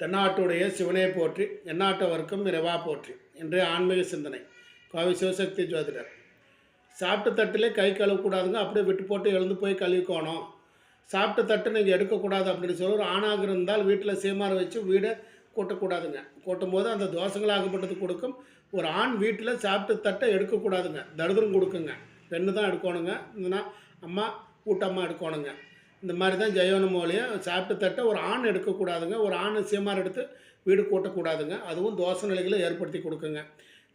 தென்னாட்டுடைய சிவனே போற்றி எந்நாட்டவர்க்கும் இறைவா போற்றி இன்றைய ஆன்மீக சிந்தனை. கோவை சிவசக்தி ஜோதிடர். சாப்பிட்ட தட்டிலே கை கழுவக்கூடாதுங்க அப்படியே விட்டு போட்டு எழுந்து போய் கழுவிக்கோணும். சாப்பிட்ட தட்டு நீங்கள் எடுக்கக்கூடாது அப்படின்னு சொல்லி ஒரு ஆணாக இருந்தால் வீட்டில் சீமாரை வச்சு வீடை கூட்டக்கூடாதுங்க. கூட்டும் போது அந்த தோசைகளாகப்பட்டது கொடுக்கும். ஒரு ஆண் வீட்டில் சாப்பிட்ட தட்டை எடுக்கக்கூடாதுங்க. தடுதரும் கொடுக்குங்க. பெண்ணு தான் எடுக்கணுங்க. இல்லைன்னா அம்மா கூட்டம்மா எடுக்கணுங்க. இந்த மாதிரி தான் ஜெயவன மொழியை சாப்பிட்ட தட்ட ஒரு ஆண் எடுக்கக்கூடாதுங்க. ஒரு ஆண் சீமார் எடுத்து வீடு கூட்டக்கூடாதுங்க. அதுவும் தோசை நிலைகளை ஏற்படுத்தி கொடுக்குங்க.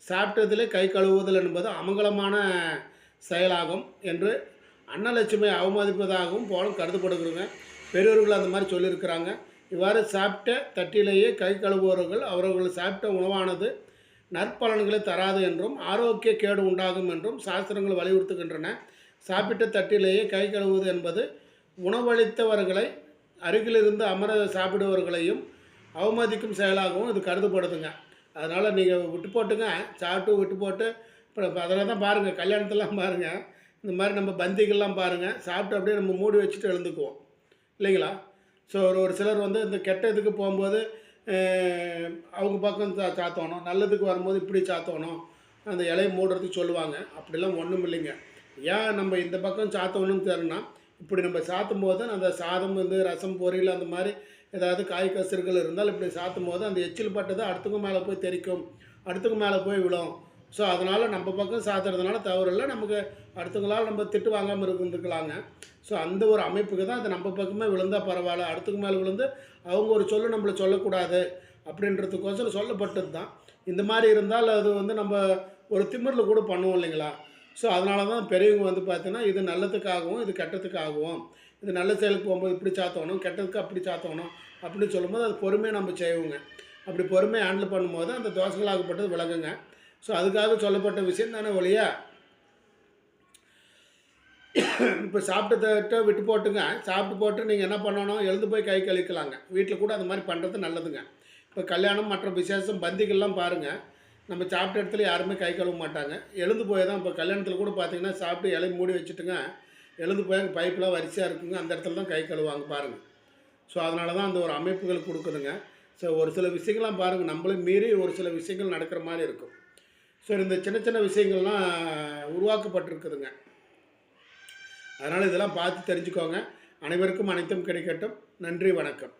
சாப்பிட்டதில் கை கழுவுதல் என்பது அமங்கலமான செயலாகும் என்று அன்னலட்சுமி அவமதிப்பதாகவும் போலும் கருதப்படுகிறோங்க. பெரியவர்கள் அந்த மாதிரி சொல்லியிருக்கிறாங்க. இவ்வாறு சாப்பிட்ட தட்டிலேயே கை கழுவுபவர்கள் அவர்கள் சாப்பிட்ட உணவானது நற்பலன்களை தராது என்றும் ஆரோக்கிய கேடு உண்டாகும் என்றும் சாஸ்திரங்கள் வலியுறுத்துகின்றன. சாப்பிட்ட தட்டிலேயே கை கழுவுவது என்பது உணவளித்தவர்களை அருகிலிருந்து அமர சாப்பிடுவர்களையும் அவமதிக்கும் செயலாகவும் இது கருதப்படுதுங்க. அதனால் நீங்கள் விட்டு போட்டுங்க சாப்பிட்டு விட்டு போட்டு இப்போ அதில் தான் பாருங்கள் கல்யாணத்தெல்லாம் பாருங்கள் இந்த மாதிரி நம்ம பந்திகள்லாம் பாருங்கள் சாப்பிட்டு அப்படியே நம்ம மூடி வச்சுட்டு எழுந்துக்குவோம். இல்லைங்களா? ஸோ ஒரு ஒரு சிலர் வந்து இந்த கெட்ட இதுக்கு போகும்போது அவங்க பக்கம் சா சாத்தணும் நல்லதுக்கு வரும்போது இப்படி சாத்தணும் அந்த இலையை மூடுறதுக்கு சொல்லுவாங்க. அப்படிலாம் ஒன்றும் இல்லைங்க ஏன் நம்ம இந்த பக்கம் சாத்தணும்னு தெரியும்னா இப்படி நம்ம சாத்தும் போது அந்த சாதம் வந்து ரசம் பொரியல் அந்த மாதிரி ஏதாவது காய் கசர்கள் இருந்தால் இப்படி சாத்தும் போது அந்த எச்சில் பட்டது அடுத்துக்கும் மேலே போய் தெறிக்கும். அடுத்துக்கு மேலே போய் விழும். ஸோ அதனால் நம்ம பக்கம் சாத்துறதுனால தவறு இல்லை. நமக்கு அடுத்தவங்களால் நம்ம திட்டு வாங்காமல் இருந்துக்கலாங்க ஸோ அந்த ஒரு அமைப்புக்கு தான் அது நம்ம பக்கமே விழுந்தால் பரவாயில்ல. அடுத்துக்கு மேலே விழுந்து அவங்க ஒரு சொல்லு நம்மளை சொல்லக்கூடாது அப்படின்றதுக்கோசரம் சொல்லப்பட்டது தான். இந்த மாதிரி இருந்தால் அது வந்து நம்ம ஒரு திமிரில் கூட பண்ணுவோம் இல்லைங்களா? ஸோ அதனால தான் பெரியவங்க வந்து பார்த்தீங்கன்னா இது நல்லதுக்காகவும் இது கெட்டதுக்காகவும் இது நல்ல செயலுக்கு போகும்போது இப்படி சாத்தணும் கெட்டதுக்கு அப்படி சாத்தணும் அப்படின்னு சொல்லும்போது அது பொறுமையாக நம்ம செய்வோங்க. அப்படி பொறுமையாக ஹேண்டில் பண்ணும்போது அந்த தோசைகளாகப்பட்டது விளங்குங்க ஸோ அதுக்காக சொல்லப்பட்ட விஷயம் தானே ஒழியா இப்போ சாப்பிட்டத விட்டு போட்டுங்க. சாப்பிட்டு போட்டு நீங்கள் என்ன பண்ணணும்? எழுந்து போய் கை கழிக்கலாங்க வீட்டில் கூட அந்த மாதிரி பண்ணுறது நல்லதுங்க. இப்போ கல்யாணம் மற்ற விசேஷம் பந்திகள்லாம் பாருங்கள் நம்ம சாப்பிட்ட இடத்துல யாருமே கை கழுவ மாட்டாங்க. எழுந்து போய் தான் இப்போ கல்யாணத்தில் கூட பார்த்தீங்கன்னா சாப்பிட்டு இலை மூடி வச்சுட்டுங்க எழுந்து போய் அங்கே பைப்பெலாம் வரிசையாக இருக்குங்க. அந்த இடத்துல தான் கை கழுவாங்க பாருங்கள் ஸோ அதனால தான் அந்த ஒரு அமைப்புகள் கொடுக்குதுங்க. ஸோ ஒரு சில விஷயங்கள்லாம் பாருங்கள் நம்மளே மீறி ஒரு சில விஷயங்கள் நடக்கிற மாதிரி இருக்கும். ஸோ இந்த சின்ன சின்ன விஷயங்கள்லாம் உருவாக்கப்பட்டிருக்குதுங்க. அதனால் இதெல்லாம் பார்த்து தெரிஞ்சுக்கோங்க. அனைவருக்கும் அனைத்தும் கிடைக்கட்டும். நன்றி வணக்கம்.